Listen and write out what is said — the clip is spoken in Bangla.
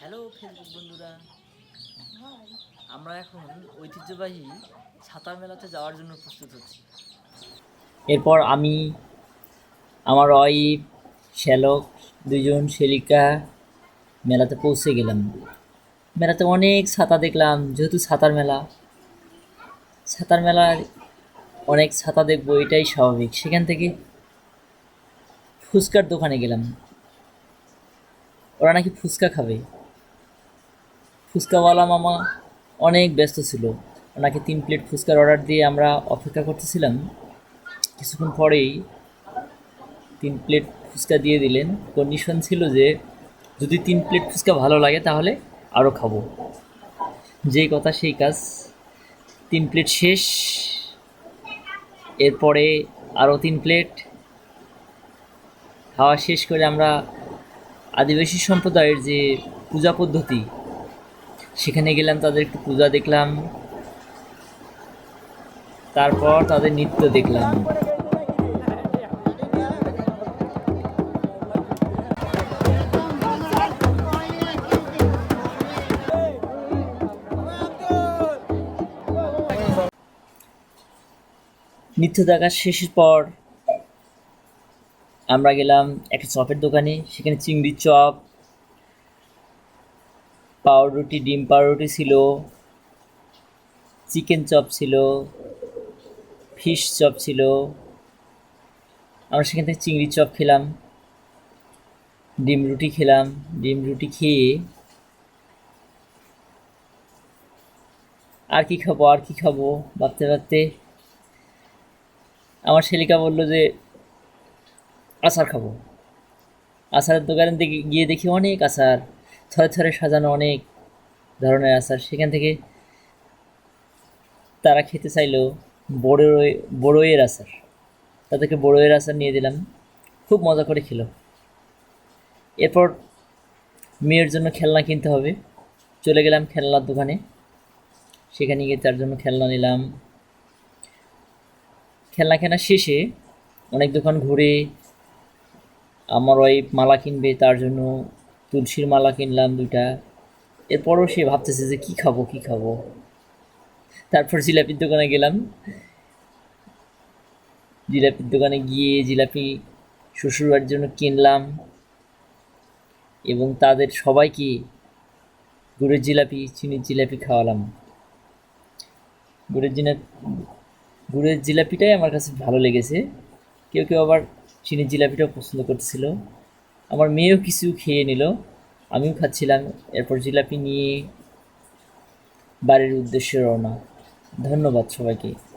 হ্যালো ফেসবুক বন্ধুরা। আমরা এখন ঐতিহ্যবাহী ছাতা মেলাতে যাওয়ার জন্য প্রস্তুত হচ্ছি। এরপর আমি আমার ওয়াইফ শ্যালক দুজন শেলিকা মেলাতে পৌঁছে গেলাম। মেলাতে অনেক ছাতা দেখলাম যেহেতু ছাতার মেলা। ছাতার মেলায় অনেক ছাতা দেখব এটাই স্বাভাবিক। সেখান থেকে ফুচকার দোকানে গেলাম। ওরা নাকি ফুচকা খাবে। ফুচকাওয়ালা মামা অনেক ব্যস্ত ছিল। ওনাকে তিন প্লেট ফুচকার অর্ডার দিয়ে আমরা অপেক্ষা করতেছিলাম। কিছুক্ষণ পরেই তিন প্লেট ফুচকা দিয়ে দিলেন। কন্ডিশন ছিল যে যদি তিন প্লেট ফুচকা ভালো লাগে তাহলে আরও খাব। যেই কথা সেই কাজ। তিন প্লেট শেষ। এরপরে আরও তিন প্লেট। খাওয়া শেষ করে আমরা আদিবাসী সম্প্রদায়ের যে পূজা পদ্ধতি সেখানে গেলাম, তাদের একটু পূজা দেখলাম। তারপর তাদের নৃত্য দেখলাম। নৃত্য দেখার শেষের পর আমরা গেলাম একটা চপের দোকানে, সেখানে চিংড়ির চপ পাউরুটি, ডিম পাউরুটি ছিল, চিকেন চপ ছিল, ফিশ চপ ছিল। আমরা সেখান থেকে চিংড়ি চপ খেলাম, ডিম রুটি খেলাম। ডিম রুটি খেয়ে আর কি খাব, আর কি খাব? ভাবতে ভাবতে আমার শেলিকা বলল যে, আচার খাব। আচারের দোকানের দিকে গিয়ে দেখি অনেক আচার। থরে থরে সাজানো অনেক ধরনের আচার সেখান থেকে তারা খেতে চাইলো বড়ই, বড়ইয়ের আচার। তাদেরকে বড়ইয়ের আচার নিয়ে দিলাম। খুব মজা করে খেলো। এরপর মেয়ের জন্য খেলনা কিনতে হবে। চলে গেলাম খেলনার দোকানে। সেখানে গিয়ে তার জন্য খেলনা নিলাম। খেলনা কেনা শেষে অনেক দোকান ঘুরে আমার ওয়াইফ মালা কিনবে তার জন্য তুলসীর মালা কিনলাম দুইটা। এরপরও সে ভাবতেছে যে কী খাব কী খাব? তারপর জিলাপির দোকানে গেলাম। জিলাপির দোকানে গিয়ে জিলাপি শ্বশুরবাড়ির জন্য কিনলাম এবং তাদের সবাইকে গুড়ের জিলাপি, চিনির জিলাপি খাওয়ালাম। গুড়ের জিলাপি গুড়ের জিলাপিটাই আমার কাছে ভালো লেগেছে। কেউ কেউ আবার চিনির জিলাপিটাও পছন্দ করতেছিল। আমার মেয়েও কিছু খেয়ে নিল। আমিও খাচ্ছিলাম। এরপর জিলাপি নিয়ে বাড়ির উদ্দেশ্যে রওনা। ধন্যবাদ সবাইকে।